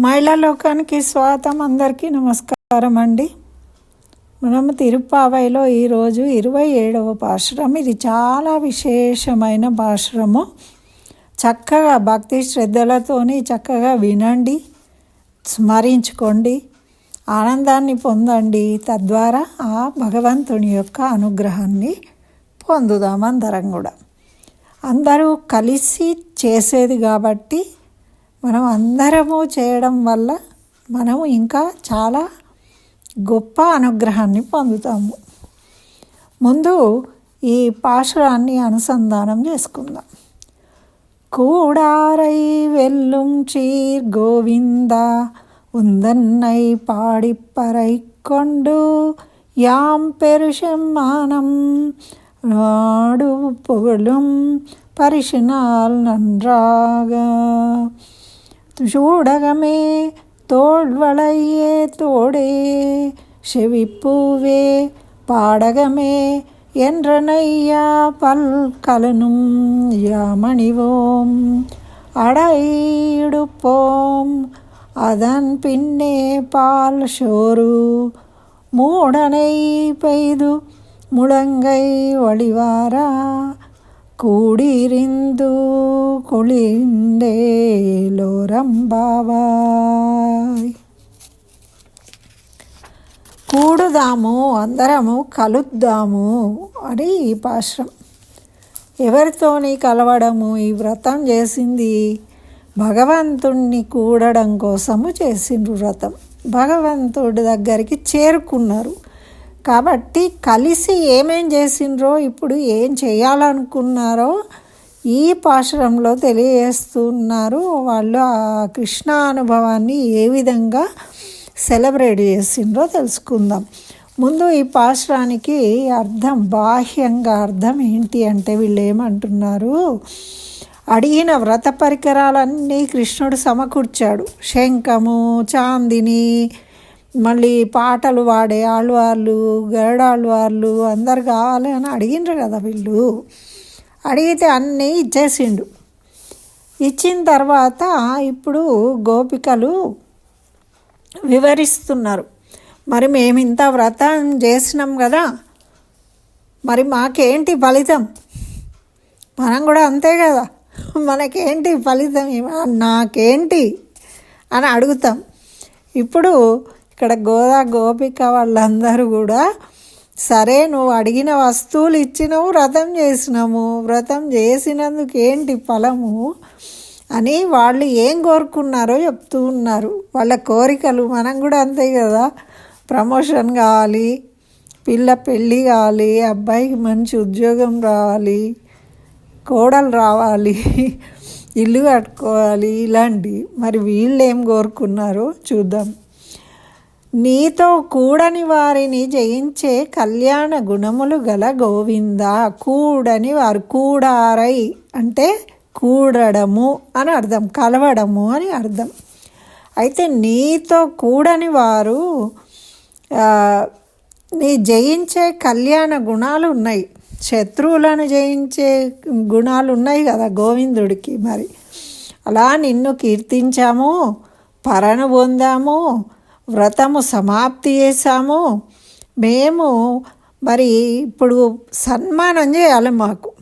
మహిళా లోకానికి స్వాగతం అందరికీ నమస్కారం అండి. మనం తిరుప్పావైలో ఈరోజు ఇరవై ఏడవ పాశ్రం ఇది చాలా విశేషమైన పాశ్రము చక్కగా భక్తి శ్రద్ధలతోని చక్కగా వినండి స్మరించుకోండి ఆనందాన్ని పొందండి. తద్వారా ఆ భగవంతుని యొక్క అనుగ్రహాన్ని పొందుదాం అందరం కూడా. అందరూ కలిసి చేసేది కాబట్టి మనం అందరము చేయడం వల్ల మనము ఇంకా చాలా గొప్ప అనుగ్రహాన్ని పొందుతాము. ముందు ఈ పాశురాన్ని అనుసంధానం చేసుకుందాం. കൂടാറൈ చీర్ ചീർ ఉందన్నై పాడిప్పరై కొండు യാം మానం నాడు పొగలు പരിശിനാൽ నన్రాగా. சூடகமே தோல்வளையே தோடே செவிப்பூவே பாடகமே என்றனையா பல்கலனும் யாமணிவோம். அடையிடுப்போம் அதன் பின்னே பால் சோறு மூடனை பெய்து முழங்கை வழிவாரா? కూడిరిందు കുളിൻ്റെ రంబావాయ్ కూడుదాము అందరము కలుద్దాము అని ఈ పాశ్రం ఎవరితోని కలవడము ఈ వ్రతం చేసింది భగవంతుణ్ణి కూడడం కోసము చేసిండ్రు వ్రతం భగవంతుడి దగ్గరికి చేరుకున్నారు కాబట్టి కలిసి ఏమేం చేసిండ్రో ఇప్పుడు ఏం చేయాలనుకున్నారో ఈ పాశురంలో తెలియజేస్తున్నారు. వాళ్ళు ఆ కృష్ణ అనుభవాన్ని ఏ విధంగా సెలబ్రేట్ చేసిండ్రో తెలుసుకుందాం. ముందు ఈ పాశురానికి అర్థం బాహ్యంగా అర్థం ఏంటి అంటే వీళ్ళు ఏమంటున్నారు? అడిగిన వ్రత పరికరాలన్నీ కృష్ణుడు సమకూర్చాడు. శంఖము చాందిని మళ్ళీ పాటలు పాడే ఆళ్ళవార్లు గరుడాళ్ళవాళ్ళు అందరు కావాలి అని అడిగిండ్రు కదా వీళ్ళు. అడిగితే అన్నీ ఇచ్చేసిండు. ఇచ్చిన తర్వాత ఇప్పుడు గోపికలు వివరిస్తున్నారు. మరి మేము ఇంత వ్రతం చేసినాం కదా మరి మాకేంటి ఫలితం? మనం కూడా అంతే కదా మనకేంటి ఫలితం? నాకేంటి? అని అడుగుతాం. ఇప్పుడు ఇక్కడ గోదా గోపిక వాళ్ళందరూ కూడా సరే నువ్వు అడిగిన వస్తువులు ఇచ్చినావు వ్రతం చేసినాము. వ్రతం చేసినందుకు ఏంటి ఫలము? అని వాళ్ళు ఏం కోరుకున్నారో చెప్తూ ఉన్నారు. వాళ్ళ కోరికలు మనం కూడా అంతే కదా. ప్రమోషన్ కావాలి పిల్ల పెళ్ళి కావాలి అబ్బాయికి మంచి ఉద్యోగం రావాలి కోడలు రావాలి ఇల్లు కట్టుకోవాలి ఇలాంటి. మరి వీళ్ళు ఏం కోరుకున్నారో చూద్దాం. నీతో కూడని వారిని జయించే కళ్యాణ గుణములు గల గోవింద. కూడని వారు కూడారై అంటే కూడడము అని అర్థం కలవడము అని అర్థం. అయితే నీతో కూడని వారు నీ జయించే కళ్యాణ గుణాలు ఉన్నాయి. శత్రువులను జయించే గుణాలు ఉన్నాయి కదా గోవిందుడికి మరి. అలా నిన్ను కీర్తించాము పరణ పొందాము వ్రతము సమాప్తి చేశాము. మేము మరి ఇప్పుడు సన్మానం చేయాలి మాకు.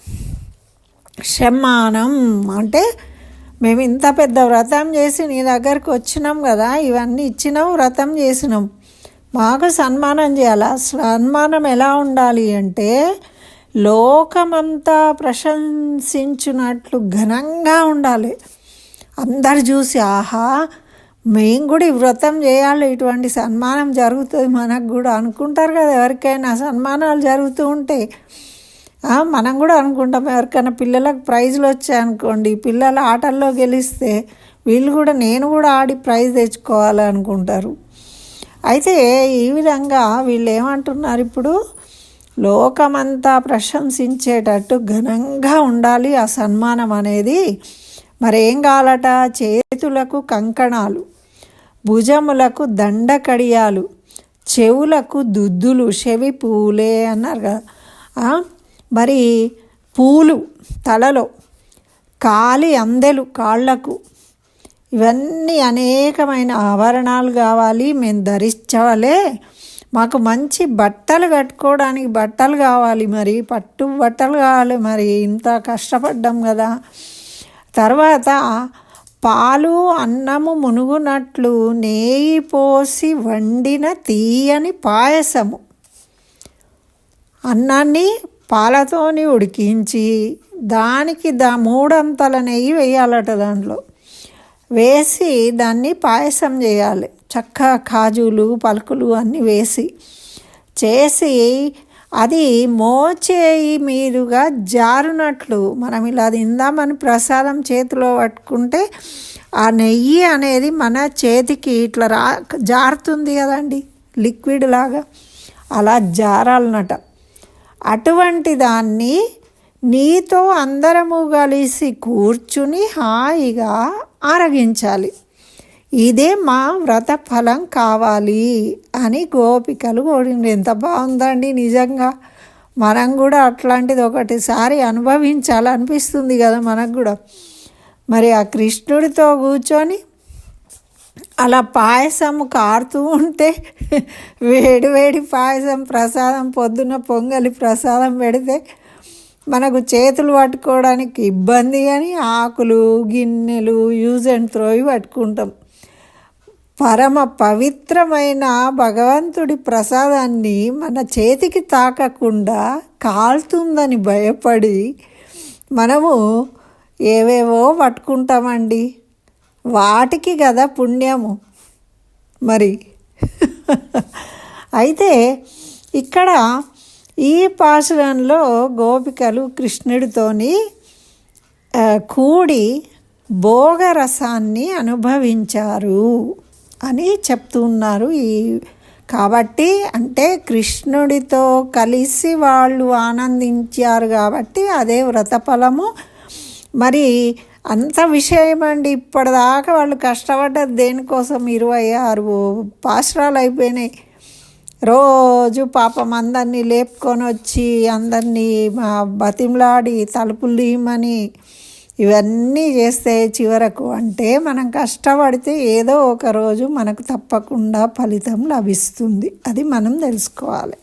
సమ్మానం అంటే మేము ఇంత పెద్ద వ్రతం చేసి నీ దగ్గరికి వచ్చినాం కదా ఇవన్నీ ఇచ్చినాం వ్రతం చేసినాం. మాకు సన్మానం చేయాలి. సన్మానం ఎలా ఉండాలి అంటే లోకమంతా ప్రశంసించినట్లు ఘనంగా ఉండాలి. అందరు చూసి ఆహా మేము కూడా ఈ వ్రతం చేయాలి ఇటువంటి సన్మానం జరుగుతుంది మనకు కూడా. అనుకుంటారు కదా ఎవరికైనా సన్మానాలు జరుగుతూ ఉంటే. మనం కూడా అనుకుంటాం ఎవరికైనా పిల్లలకు ప్రైజ్లు వచ్చాయనుకోండి పిల్లలు ఆటల్లో గెలిస్తే వీళ్ళు కూడా నేను కూడా ఆడి ప్రైజ్ తెచ్చుకోవాలి అనుకుంటారు. అయితే ఈ విధంగా వీళ్ళు ఏమంటున్నారు ఇప్పుడు? లోకమంతా ప్రశంసించేటట్టు ఘనంగా ఉండాలి ఆ సన్మానం అనేది. మరేం కావాలట? చేతులకు కంకణాలు. భుజములకు దండకడియాలు చెవులకు దుద్దులు చెవి పూలే అన్నారు కదా. మరి పూలు తలలో కాలి అందెలు కాళ్ళకు ఇవన్నీ అనేకమైన ఆభరణాలు కావాలి మేము ధరించవలే. మాకు మంచి బట్టలు కట్టుకోవడానికి బట్టలు కావాలి మరి పట్టు బట్టలు కావాలి మరి ఇంత కష్టపడ్డాం కదా. తర్వాత పాలు అన్నము మునుగునట్లు నేయి పోసి వండిన తీయని పాయసము. అన్నాన్ని పాలతోని ఉడికించి దానికి దా మూడంతల నెయ్యి వేయాలట దాంట్లో. వేసి దాన్ని పాయసం చేయాలి. చక్క కాజులు పలుకులు అన్నీ వేసి చేసి అది మోచేయి మీదుగా జారునట్లు. మనం ఇలా తిందామని ప్రసాదం చేతిలో పట్టుకుంటే ఆ నెయ్యి అనేది మన చేతికి ఇట్లా రా జారుతుంది కదండి లిక్విడ్ లాగా. అలా జారాలన్నట. అటువంటి దాన్ని నీతో అందరము కలిసి కూర్చుని హాయిగా ఆరగించాలి. ఇదే మా వ్రత ఫలం కావాలి అని గోపికలు కోరింది ఎంత బాగుందండి నిజంగా. మనం కూడా అట్లాంటిది ఒకటిసారి అనుభవించాలనిపిస్తుంది కదా మనకు కూడా. మరి ఆ కృష్ణుడితో కూర్చొని అలా పాయసం కారుతూ ఉంటే వేడి వేడి పాయసం ప్రసాదం పొద్దున్న పొంగలి ప్రసాదం పెడితే మనకు చేతులు పట్టుకోవడానికి ఇబ్బంది అని ఆకులు గిన్నెలు యూజ్ అండ్ త్రోవి పట్టుకుంటాం. పరమ పవిత్రమైన భగవంతుడి ప్రసాదాన్ని మన చేతికి తాకకుండా కాలుతుందని భయపడి మనము ఏవేవో పట్టుకుంటామండి. వాటికి కదా పుణ్యము. మరి అయితే ఇక్కడ ఈ పాశురంలో గోపికలు కృష్ణుడితోని కూడి భోగరసాన్ని అనుభవించారు. అని చెప్తున్నారు ఈ కాబట్టి అంటే కృష్ణుడితో కలిసి వాళ్ళు ఆనందించారు కాబట్టి అదే వ్రతఫలము. మరి అంత విషయం అండి ఇప్పటిదాకా వాళ్ళు కష్టపడ్డది దేనికోసం? ఇరవై ఆరు పాశ్రాలు అయిపోయినాయి. రోజు పాపం అందరినీ లేపుకొని వచ్చి అందరినీ బతిమలాడి తలుపులు తీయమని ఇవన్నీ చేస్తే చివరకు అంటే మనం కష్టపడితే ఏదో ఒక రోజు మనకు తప్పకుండా ఫలితం లభిస్తుంది. అది మనం తెలుసుకోవాలి.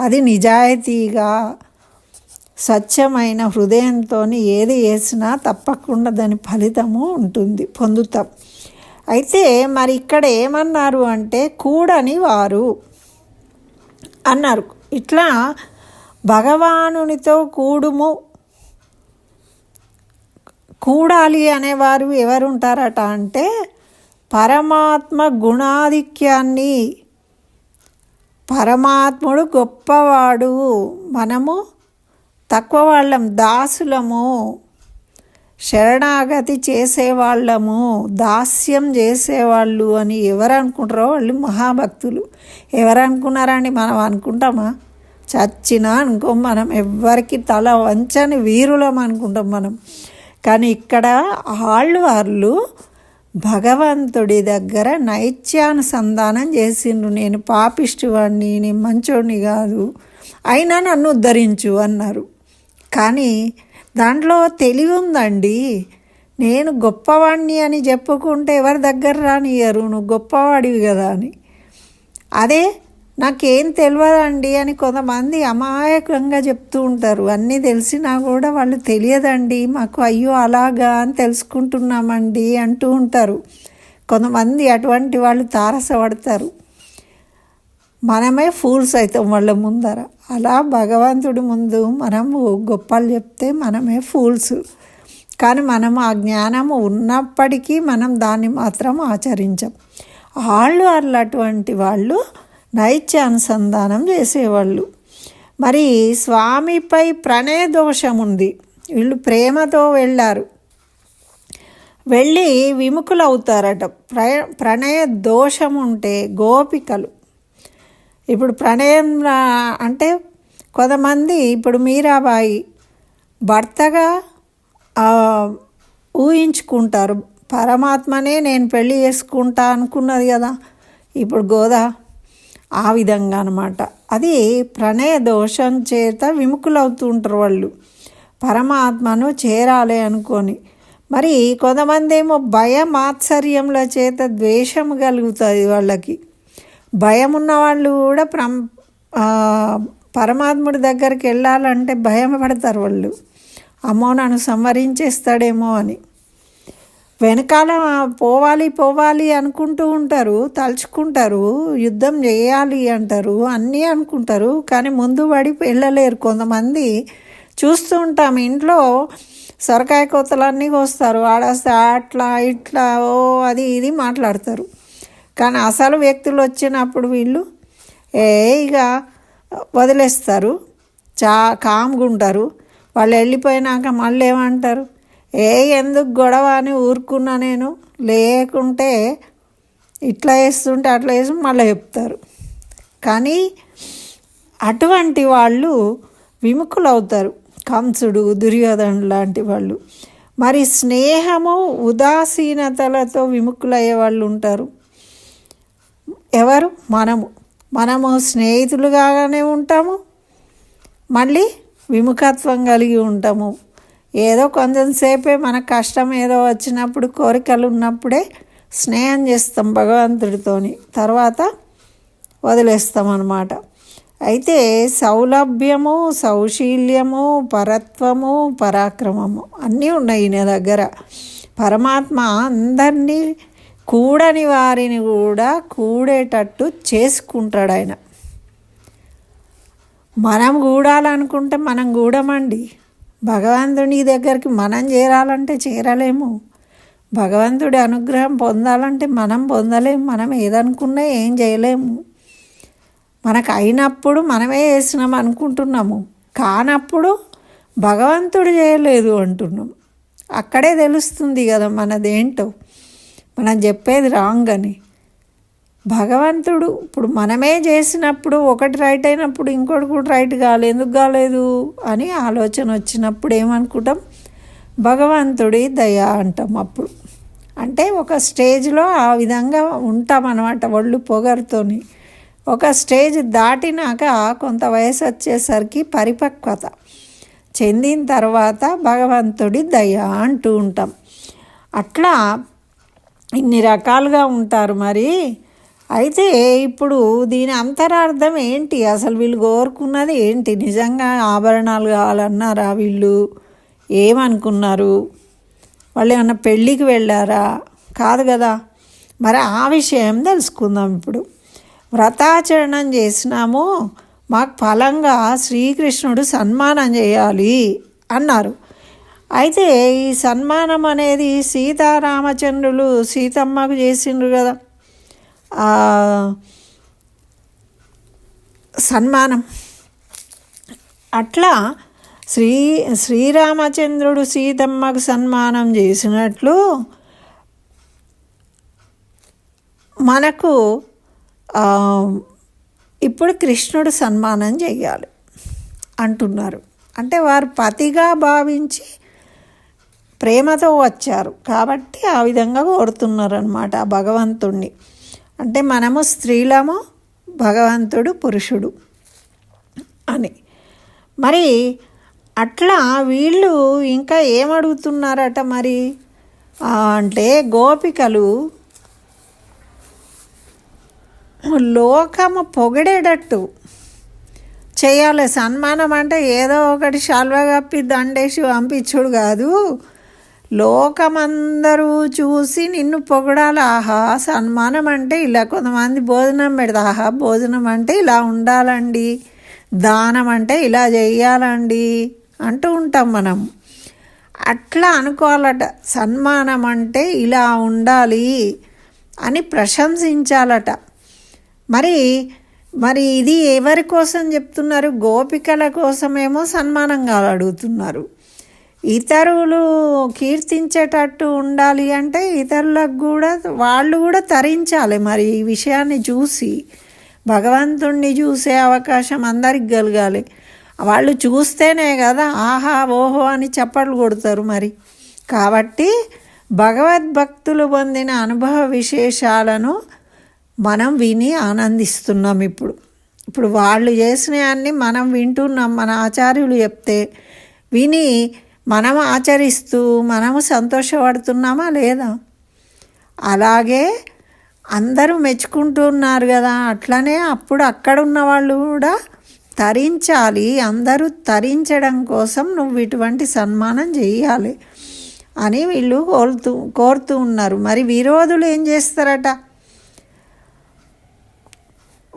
అది నిజాయితీగా స్వచ్ఛమైన హృదయంతో ఏది చేసినా తప్పకుండా దాని ఫలితము ఉంటుంది. పొందుతాం. అయితే మరి ఇక్కడ ఏమన్నారు అంటే కూడని వారు అన్నారు. ఇట్లా భగవానునితో కూడుము కూడాలి అనేవారు ఎవరు ఉంటారట అంటే పరమాత్మ గుణాధిక్యాన్ని. పరమాత్ముడు గొప్పవాడు. మనము తక్కువ వాళ్ళం దాసులము. శరణాగతి చేసేవాళ్ళము దాస్యం చేసేవాళ్ళు అని ఎవరు అనుకుంటారో వాళ్ళు మహాభక్తులు. ఎవరనుకున్నారని మనం అనుకుంటామా? చచ్చినా అనుకో మనం ఎవ్వరికి తల వంచని వీరులం అనుకుంటాం మనం. కానీ ఇక్కడ ఆళ్ళవార్లు భగవంతుడి దగ్గర నైత్యానుసంధానం చేసిండ్రు. నేను పాపిష్టివాడిని నేను మంచోడిని కాదు. అయినా నన్ను ఉద్ధరించు అన్నారు. కానీ దాంట్లో తెలివి ఉందండి నేను గొప్పవాణ్ణి అని చెప్పుకుంటే ఎవరి దగ్గర రానియరు నువ్వు గొప్పవాడివి కదా అని. అదే నాకేం తెలియదండి అని కొంతమంది అమాయకంగా చెప్తూ ఉంటారు. అన్నీ తెలిసినా కూడా వాళ్ళు తెలియదండి. మాకు అయ్యో అలాగా అని తెలుసుకుంటున్నామండి అంటూ ఉంటారు. కొంతమంది అటువంటి వాళ్ళు తారసపడతారు. మనమే ఫూల్స్ అవుతాం వాళ్ళ ముందర. అలా భగవంతుడి ముందు మనము గొప్పలు చెప్తే మనమే ఫూల్స్. కానీ మనం ఆ జ్ఞానము ఉన్నప్పటికీ మనం దాన్ని మాత్రం ఆచరించం. వాళ్ళు అట్లాంటి వాళ్ళు నైత్య అనుసంధానం చేసేవాళ్ళు. మరి స్వామిపై ప్రణయ దోషం ఉంది. వీళ్ళు ప్రేమతో వెళ్ళారు. వెళ్ళి విముఖులవుతారట. ప్ర ప్రణయ దోషం ఉంటే గోపికలు. ఇప్పుడు ప్రణయం అంటే కొంతమంది ఇప్పుడు మీరాబాయి భర్తగా ఊహించుకుంటారు. పరమాత్మనే నేను పెళ్ళి చేసుకుంటా అనుకున్నది కదా. ఇప్పుడు గోదా ఆ విధంగా అనమాట అది ప్రణయ దోషం చేత విముఖులవుతూ ఉంటారు వాళ్ళు. పరమాత్మను చేరాలి అనుకొని. మరి కొంతమంది ఏమో భయం ఆశ్చర్యముల చేత ద్వేషం కలుగుతుంది వాళ్ళకి. భయం ఉన్నవాళ్ళు కూడా ప్రం పరమాత్ముడి దగ్గరికి వెళ్ళాలంటే భయం పడతారు వాళ్ళు. అమ్మో నన్ను సంవరించేస్తాడేమో అని. వెనకాల పోవాలి పోవాలి అనుకుంటూ ఉంటారు తలుచుకుంటారు యుద్ధం చేయాలి అంటారు అన్నీ అనుకుంటారు. కానీ ముందు పడి వెళ్ళలేరు కొంతమంది. చూస్తూ ఉంటాం ఇంట్లో సొరకాయ కోతలన్నీ కోస్తారు. ఆడేస్తే అట్లా ఇట్లా ఓ అది ఇది మాట్లాడతారు. కానీ అసలు వ్యక్తులు వచ్చినప్పుడు వీళ్ళు ఏ ఇక వదిలేస్తారు. చా కామ్గా ఉంటారు. వాళ్ళు వెళ్ళిపోయినాక మళ్ళీ ఏమంటారు? ఏ ఎందుకు గొడవ అని ఊరుకున్నా నేను? లేకుంటే ఇట్లా వేస్తుంటే అట్లా వేసి మళ్ళీ చెప్తారు. కానీ అటువంటి వాళ్ళు విముఖులు అవుతారు కంసుడు దుర్యోధనుడు లాంటి వాళ్ళు. మరి స్నేహము ఉదాసీనతలతో విముఖులయ్యే వాళ్ళు ఉంటారు. ఎవరు? మనము. మనము స్నేహితులుగానే ఉంటాము. మళ్ళీ విముఖత్వం కలిగి ఉంటాము. ఏదో కొంచెంసేపే మన కష్టం ఏదో వచ్చినప్పుడు కోరికలు ఉన్నప్పుడే స్నేహం చేస్తాం భగవంతుడితోని. తర్వాత వదిలేస్తాం అన్నమాట. అయితే సౌలభ్యము సౌశీల్యము పరత్వము పరాక్రమము అన్నీ ఉన్నాయి ఈయన దగ్గర. పరమాత్మ అందరినీ కూడని వారిని కూడా కూడేటట్టు చేసుకుంటాడు ఆయన మనం కూడాలనుకుంటే మనం కూడమండి భగవంతుని దగ్గరికి మనం చేరాలంటే చేరలేము. భగవంతుడి అనుగ్రహం పొందాలంటే మనం పొందలేము. మనం ఏదనుకున్నా ఏం చేయలేము. మనకు అయినప్పుడు మనమే చేసినాం అనుకుంటున్నాము. కానప్పుడు భగవంతుడు చేయలేదు అంటున్నాం. అక్కడే తెలుస్తుంది కదా మనదేంటో. మనం చెప్పేది రాంగ్ అని. భగవంతుడు ఇప్పుడు మనమే చేసినప్పుడు ఒకటి రైట్ అయినప్పుడు ఇంకోటి కూడా రైట్ కాలేదు ఎందుకు కాలేదు అని ఆలోచన వచ్చినప్పుడు ఏమనుకుంటాం? భగవంతుడి దయ అంటాం అప్పుడు. అంటే ఒక స్టేజ్లో ఆ విధంగా ఉంటామన్నమాట ఒళ్ళు పొగరుతోని. ఒక స్టేజ్ దాటినాక కొంత వయసు వచ్చేసరికి పరిపక్వత. చెందిన తర్వాత భగవంతుడి దయ అంటూ ఉంటాం. అట్లా ఇన్ని రకాలుగా ఉంటారు మరి. అయితే ఇప్పుడు దీని అంతరార్థం ఏంటి? అసలు వీళ్ళు కోరుకున్నది ఏంటి? నిజంగా ఆభరణాలు కావాలన్నారా వీళ్ళు? ఏమనుకున్నారు? వాళ్ళు ఏమన్నా పెళ్ళికి వెళ్ళారా? కాదు కదా. మరి ఆ విషయం తెలుసుకుందాం ఇప్పుడు. వ్రతాచరణం చేసినాము. మాకు ఫలంగా శ్రీకృష్ణుడు సన్మానం చేయాలి అన్నారు. అయితే ఈ సన్మానం అనేది సీతారామచంద్రులు సీతమ్మకు చేసిండ్రు కదా. సన్మానం. అట్లా శ్రీ శ్రీరామచంద్రుడు సీతమ్మకు సన్మానం చేసినట్లు మనకు ఇప్పుడు కృష్ణుడు సన్మానం చేయాలి అంటున్నారు. అంటే వారు పతిగా భావించి ప్రేమతో వచ్చారు. కాబట్టి ఆ విధంగా కోరుతున్నారు అనమాట ఆ భగవంతుణ్ణి. అంటే మనము స్త్రీలము భగవంతుడు పురుషుడు అని. మరి అట్లా వీళ్ళు ఇంకా ఏమడుగుతున్నారట మరి? అంటే గోపికలు లోకము పొగిడేటట్టు చేయాలి. సన్మానం అంటే ఏదో ఒకటి శాల్వా కప్పి దండేసి పంపించుడు కాదు. లోకమందరూ చూసి నిన్ను పొగడాలి. ఆహా సన్మానం అంటే ఇలా కొంతమంది భోజనం పెడతా. ఆహా భోజనం అంటే ఇలా ఉండాలండి. దానం అంటే ఇలా చేయాలండి అంటూ ఉంటాం మనం. అట్లా అనుకోవాలట. సన్మానం అంటే ఇలా ఉండాలి అని ప్రశంసించాలట. మరి మరి ఇది ఎవరి కోసం చెప్తున్నారు? గోపికల కోసమేమో సన్మానంగా అడుగుతున్నారు. ఇతరులు కీర్తించేటట్టు ఉండాలి అంటే ఇతరులకు కూడా వాళ్ళు కూడా తరించాలి మరి ఈ విషయాన్ని చూసి. భగవంతుణ్ణి చూసే అవకాశం అందరికి కలగాలి. వాళ్ళు చూస్తేనే కదా ఆహా ఓహో అని చప్పట్లు కొడతారు మరి. కాబట్టి భగవద్భక్తులు పొందిన అనుభవ విశేషాలను మనం విని ఆనందిస్తున్నాం ఇప్పుడు. ఇప్పుడు వాళ్ళు చేసినవన్నీ మనం వింటున్నాం మన ఆచార్యులు చెప్తే విని మనం ఆచరిస్తూ మనము సంతోషపడుతున్నామా లేదా? అలాగే అందరూ మెచ్చుకుంటున్నారు కదా అట్లనే అప్పుడు అక్కడ ఉన్న వాళ్ళు కూడా తరించాలి. అందరూ తరించడం కోసం నువ్వు ఇటువంటి సన్మానం చేయాలి అని వీళ్ళు కోరుతూ కోరుతూ ఉన్నారు. మరి విరోధులు ఏం చేస్తారట?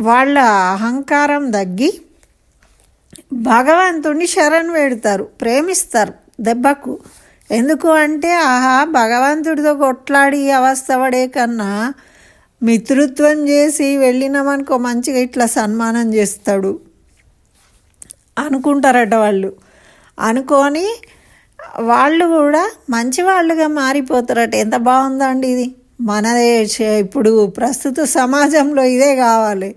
వాళ్ళ అహంకారం తగ్గి భగవంతుణ్ణి శరణ్ పెడతారు ప్రేమిస్తారు. దెబ్బకు. ఎందుకు అంటే ఆహా భగవంతుడితో కొట్లాడి అవస్థ పడే కన్నా మిత్రుత్వం చేసి వెళ్ళినామనుకో మంచిగా ఇట్లా సన్మానం చేస్తాడు. అనుకుంటారట వాళ్ళు. అనుకొని వాళ్ళు కూడా మంచి వాళ్ళుగా మారిపోతారట. ఎంత బాగుందండి ఇది. మనదే ఇప్పుడు ప్రస్తుత సమాజంలో ఇదే కావాలి.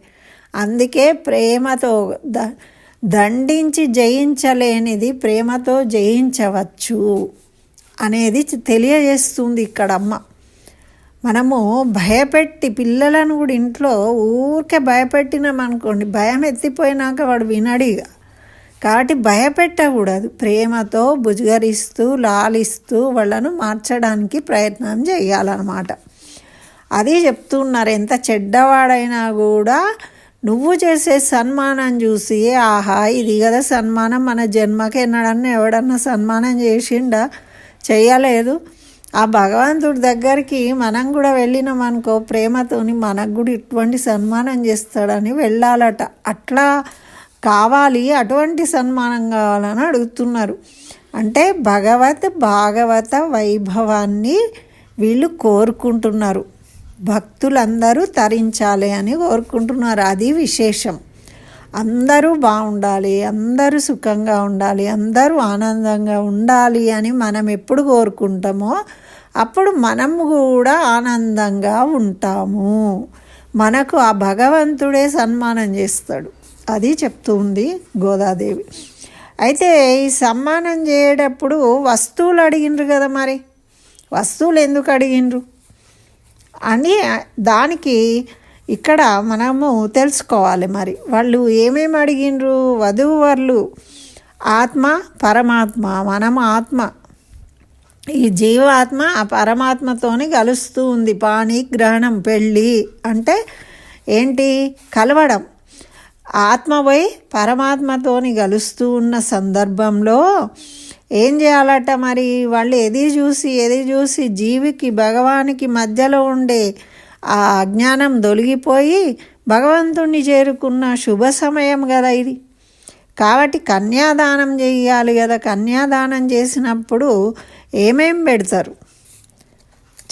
అందుకే ప్రేమతో ద దండించి జయించలేనిది ప్రేమతో జయించవచ్చు అనేది తెలియజేస్తుంది ఇక్కడ అమ్మ మనము భయపెట్టి పిల్లలను కూడా ఇంట్లో ఊరికే భయపెట్టినామనుకోండి భయం ఎత్తిపోయినాక వాడు వినడిగా కాబట్టి భయపెట్టకూడదు. ప్రేమతో భుజగరిస్తూ లాలిస్తూ వాళ్ళను మార్చడానికి ప్రయత్నం చేయాలన్నమాట. అది చెప్తున్నారు. ఎంత చెడ్డవాడైనా కూడా నువ్వు చేసే సన్మానం చూసి ఆహా ఇది కదా సన్మానం మన జన్మకి ఎన్నడన్నా ఎవడన్నా సన్మానం చేసిండా? చేయలేదు ఆ భగవంతుడి దగ్గరికి మనం కూడా వెళ్ళినాం అనుకో ప్రేమతోని మనకు కూడా ఇటువంటి సన్మానం చేస్తాడని వెళ్ళాలట. అట్లా కావాలి అటువంటి సన్మానం కావాలని అడుగుతున్నారు. అంటే భగవత్ భాగవత వైభవాన్ని వీళ్ళు కోరుకుంటున్నారు. భక్తులందరూ తరించాలి అని కోరుకుంటున్నారు. అది విశేషం. అందరూ బాగుండాలి అందరూ సుఖంగా ఉండాలి అందరూ ఆనందంగా ఉండాలి అని మనం ఎప్పుడు కోరుకుంటామో అప్పుడు మనం కూడా ఆనందంగా ఉంటాము. మనకు ఆ భగవంతుడే సన్మానం చేస్తాడు. అది చెప్తుంది గోదాదేవి. అయితే ఈ సన్మానం చేయటప్పుడు వస్తువులు అడిగిండ్రు కదా మరి? వస్తువులు ఎందుకు అడిగిండ్రు? అని దానికి ఇక్కడ మనము తెలుసుకోవాలి మరి. వాళ్ళు ఏమేమి అడిగిండ్రు? వధువు వాళ్ళు ఆత్మ పరమాత్మ మనము ఆత్మ. ఈ జీవాత్మ ఆ పరమాత్మతోని కలుస్తూ ఉంది. పాణి గ్రహణం పెళ్ళి అంటే ఏంటి? కలవడం. ఆత్మ పోయి పరమాత్మతోని కలుస్తూ ఉన్న సందర్భంలో ఏం చేయాలట మరి? వాళ్ళు ఎది చూసి ఎది చూసి జీవికి భగవానికి మధ్యలో ఉండే ఆ అజ్ఞానం దొలిగిపోయి భగవంతుణ్ణి చేరుకున్న శుభ సమయం కదా ఇది. కాబట్టి కన్యాదానం చేయాలి కదా. కన్యాదానం చేసినప్పుడు ఏమేం పెడతారు?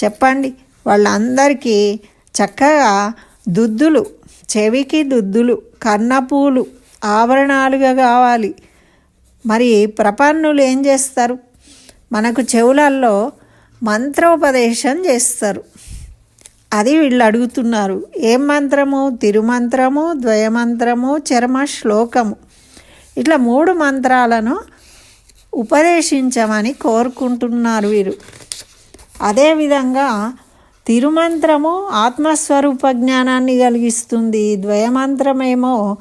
చెప్పండి. వాళ్ళందరికీ చక్కగా దుద్దులు చెవికి దుద్దులు కన్నపూలు ఆభరణాలుగా కావాలి. మరి ప్రపన్నులు ఏం చేస్తారు? మనకు చెవులల్లో మంత్రోపదేశం చేస్తారు. అది వీళ్ళు అడుగుతున్నారు. ఏం మంత్రము? తిరుమంత్రము ద్వయమంత్రము చర్మ శ్లోకము. ఇట్లా మూడు మంత్రాలను ఉపదేశించమని కోరుకుంటున్నారు వీరు. అదేవిధంగా తిరుమంత్రము ఆత్మస్వరూప జ్ఞానాన్ని కలిగిస్తుంది. ద్వయమంత్రమేమో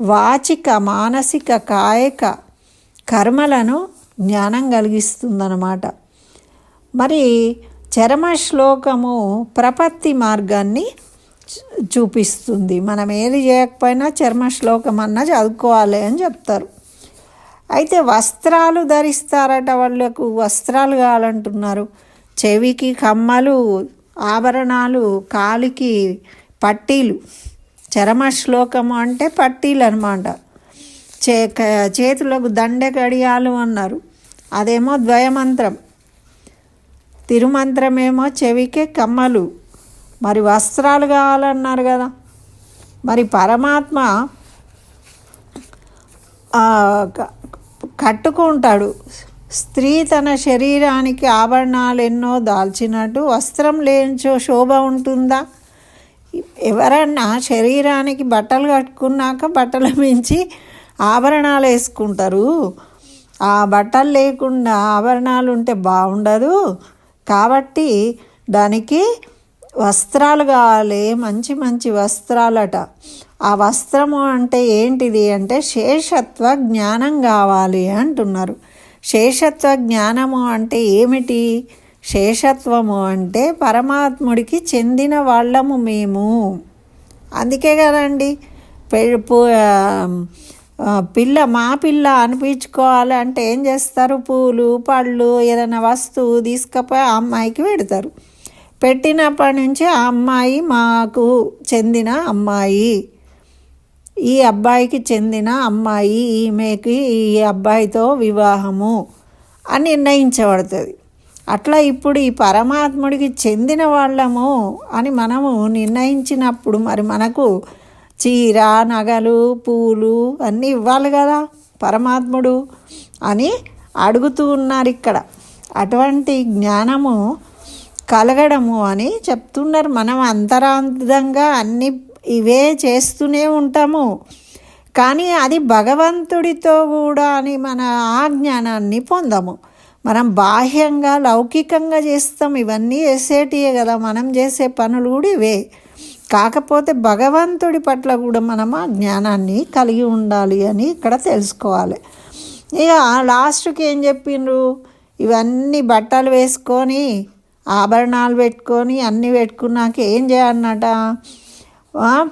వాచిక మానసిక కాయక కర్మలను జ్ఞానం కలిగిస్తుందన్నమాట. మరి చరమ శ్లోకము ప్రపత్తి మార్గాన్ని చూపిస్తుంది. మనం ఏది చేయకపోయినా చర్మ శ్లోకం అన్న చదువుకోవాలి అని చెప్తారు. అయితే వస్త్రాలు ధరిస్తారట వాళ్ళకు. వస్త్రాలు కావాలంటున్నారు. చెవికి కమ్మలు ఆభరణాలు కాలికి పట్టీలు. చరమ శ్లోకము అంటే పట్టీలు అనమాట చే చేతులకు దండె కడియాలు అన్నారు. అదేమో ద్వయమంత్రం. తిరుమంత్రమేమో చెవికే కమ్మలు. మరి వస్త్రాలు కావాలన్నారు కదా. మరి పరమాత్మ కట్టుకుంటాడు. స్త్రీ తన శరీరానికి ఆభరణాలు ఎన్నో దాల్చినట్టు వస్త్రం లేనిచో శోభ ఉంటుందా? ఎవరన్నా శరీరానికి బట్టలు కట్టుకున్నాక బట్టలు మించి ఆభరణాలు వేసుకుంటారు. ఆ బట్టలు లేకుండా ఆభరణాలు ఉంటే బాగుండదు. కాబట్టి దానికి వస్త్రాలు కావాలి. మంచి మంచి వస్త్రాలట. ఆ వస్త్రము అంటే ఏంటిది అంటే శేషత్వ జ్ఞానం కావాలి అంటున్నారు. శేషత్వ జ్ఞానము అంటే ఏమిటి? శేషత్వము అంటే పరమాత్ముడికి చెందిన వాళ్ళము మేము. అందుకే కదండి. పె- పిల్ల మా పిల్ల అనిపించుకోవాలి అంటే ఏం చేస్తారు? పూలు పళ్ళు ఏదైనా వస్తువు తీసుకుపోయి ఆ అమ్మాయికి పెడతారు. పెట్టినప్పటి నుంచి ఆ అమ్మాయి మాకు చెందిన అమ్మాయి. ఈ అబ్బాయికి చెందిన అమ్మాయి ఈమెకి ఈ అబ్బాయితో వివాహము అని నిర్ణయించబడుతుంది. అట్లా ఇప్పుడు ఈ పరమాత్ముడికి చెందిన వాళ్ళము అని మనము నిర్ణయించినప్పుడు మరి మనకు చీర నగలు పూలు అన్నీ ఇవ్వాలి కదా పరమాత్ముడు అని అడుగుతూ ఉన్నారు ఇక్కడ. అటువంటి జ్ఞానము కలగడము అని చెప్తున్నారు. మనం అంతరాంతంగా అన్ని ఇవే చేస్తూనే ఉంటాము. కానీ అది భగవంతుడితో కూడా అని మన ఆ జ్ఞానాన్ని పొందము. మనం బాహ్యంగా లౌకికంగా చేస్తాం. ఇవన్నీ చేసేటివే కదా. మనం చేసే పనులు కూడా ఇవే. కాకపోతే భగవంతుడి పట్ల కూడా మనం ఆ జ్ఞానాన్ని కలిగి ఉండాలి అని ఇక్కడ తెలుసుకోవాలి. ఇక లాస్ట్కి ఏం చెప్పిండ్రు? ఇవన్నీ బట్టలు వేసుకొని ఆభరణాలు పెట్టుకొని అన్నీ పెట్టుకున్నాక ఏం చేయాలన్నట?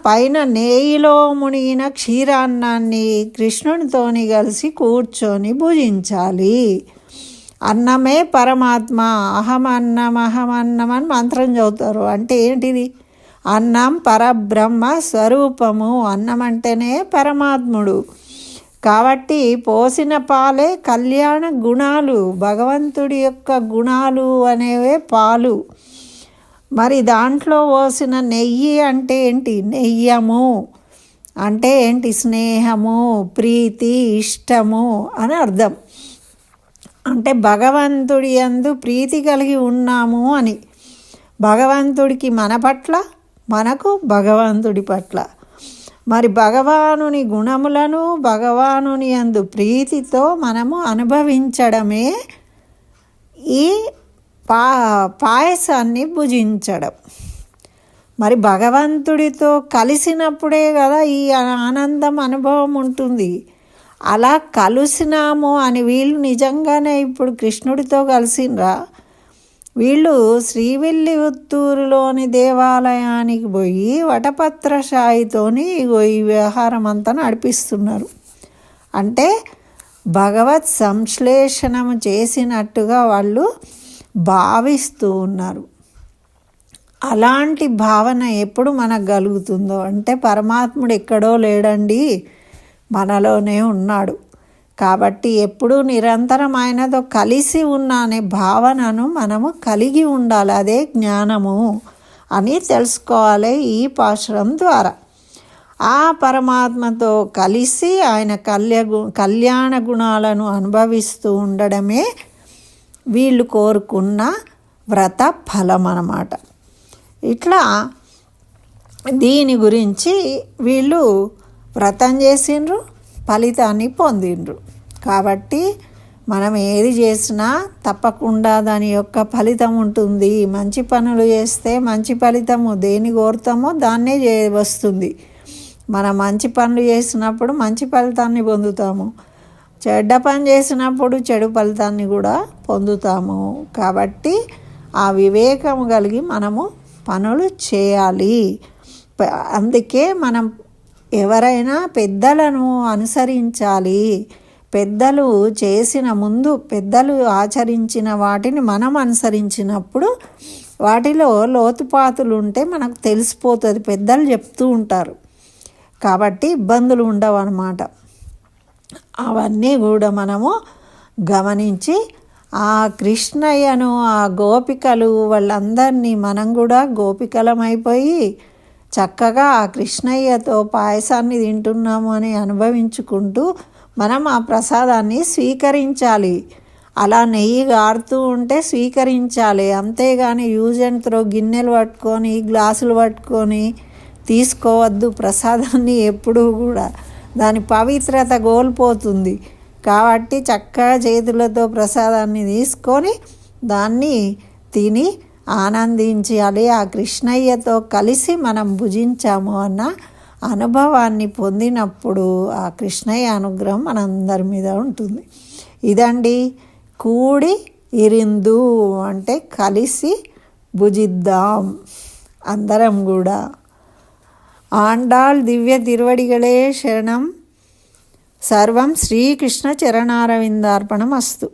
పైన నేయిలో మునిగిన క్షీరాన్నాన్ని కృష్ణునితోని కలిసి కూర్చొని భుజించాలి. అన్నమే పరమాత్మ. అహం అన్నం అహం అన్నం అని మంత్రం చదువుతారు. అంటే ఏంటిది? అన్నం పరబ్రహ్మ స్వరూపము. అన్నం అంటేనే పరమాత్ముడు. కాబట్టి పోసిన పాలే కళ్యాణ గుణాలు. భగవంతుడి యొక్క గుణాలు అనేవే పాలు. మరి దాంట్లో పోసిన నెయ్యి అంటే ఏంటి? నెయ్యము. అంటే ఏంటి? స్నేహము ప్రీతి ఇష్టము అని అర్థం. అంటే భగవంతుడి యందు ప్రీతి కలిగి ఉన్నాము అని. భగవంతుడికి మన పట్ల మనకు భగవంతుడి పట్ల. మరి భగవానుని గుణములను భగవానుని అందు ప్రీతితో మనము అనుభవించడమే ఈ పా పాయసాన్ని భుజించడం. మరి భగవంతుడితో కలిసినప్పుడే కదా ఈ ఆనందం అనుభవం ఉంటుంది. అలా కలిసినాము అని వీళ్ళు నిజంగానే ఇప్పుడు కృష్ణుడితో కలిసిండ్రా వీళ్ళు శ్రీవిల్లి ఉత్తూరులోని దేవాలయానికి పోయి వటపత్ర షాయితోని ఈ వ్యవహారం అంతా నడిపిస్తున్నారు. అంటే భగవత్ సంశ్లేషణము చేసినట్టుగా వాళ్ళు భావిస్తూ ఉన్నారు. అలాంటి భావన ఎప్పుడు మనకు కలుగుతుందో అంటే పరమాత్ముడు ఎక్కడో లేడండి మనలోనే ఉన్నాడు. కాబట్టి ఎప్పుడూ నిరంతరం ఆయనతో కలిసి ఉన్న అనే భావనను మనము కలిగి ఉండాలి అదే జ్ఞానము అని తెలుసుకోవాలి ఈ పాశ్రం ద్వారా. ఆ పరమాత్మతో కలిసి ఆయన కళ్య కళ్యాణ గుణాలను అనుభవిస్తూ ఉండడమే వీళ్ళు కోరుకున్న వ్రత ఫలం అన్నమాట. ఇట్లా దీని గురించి వీళ్ళు వ్రతం చేసిండ్రు ఫలితాన్ని పొందిండ్రు. కాబట్టి మనం ఏది చేసినా తప్పకుండా దాని యొక్క ఫలితం ఉంటుంది. మంచి పనులు చేస్తే మంచి ఫలితము. దేని కోరుతామో దాన్నే చే వస్తుంది. మనం మంచి పనులు చేసినప్పుడు మంచి ఫలితాన్ని పొందుతాము. చెడ్డ పని చేసినప్పుడు చెడు ఫలితాన్ని కూడా పొందుతాము. కాబట్టి ఆ వివేకము కలిగి మనము పనులు చేయాలి. అందుకే మనం ఎవరైనా పెద్దలను అనుసరించాలి. పెద్దలు చేసిన ముందు పెద్దలు ఆచరించిన వాటిని మనం అనుసరించినప్పుడు వాటిలో లోతుపాతులు ఉంటే మనకు తెలిసిపోతుంది పెద్దలు చెప్తూ ఉంటారు. కాబట్టి ఇబ్బందులు ఉండవు అన్నమాట అవన్నీ కూడా మనము గమనించి ఆ కృష్ణయ్యను ఆ గోపికలు వాళ్ళందరినీ మనం కూడా గోపికలమైపోయి చక్కగా ఆ కృష్ణయ్యతో పాయసాన్ని తింటున్నాము అని అనుభవించుకుంటూ మనం ఆ ప్రసాదాన్ని స్వీకరించాలి. అలా నెయ్యి గారుతూ ఉంటే స్వీకరించాలి. అంతేగాని యూజ్ అండ్ త్రో గిన్నెలు పట్టుకొని గ్లాసులు పట్టుకొని తీసుకోవద్దు ప్రసాదాన్ని ఎప్పుడూ కూడా. దాని పవిత్రత కోల్పోతుంది. కాబట్టి చక్కగా చేతులతో ప్రసాదాన్ని తీసుకొని దాన్ని తిని ఆనందించాలి. ఆ కృష్ణయ్యతో కలిసి మనం భుజించాము అన్న అనుభవాన్ని పొందినప్పుడు ఆ కృష్ణయ్య అనుగ్రహం మనందరి మీద ఉంటుంది. ఇదండి కూడి ఇరిందు అంటే కలిసి భుజిద్దాం. అందరం కూడా. ఆండాల్ దివ్య తిరువడిగలే శరణం. సర్వం శ్రీకృష్ణ చరణారవిందార్పణం అస్తు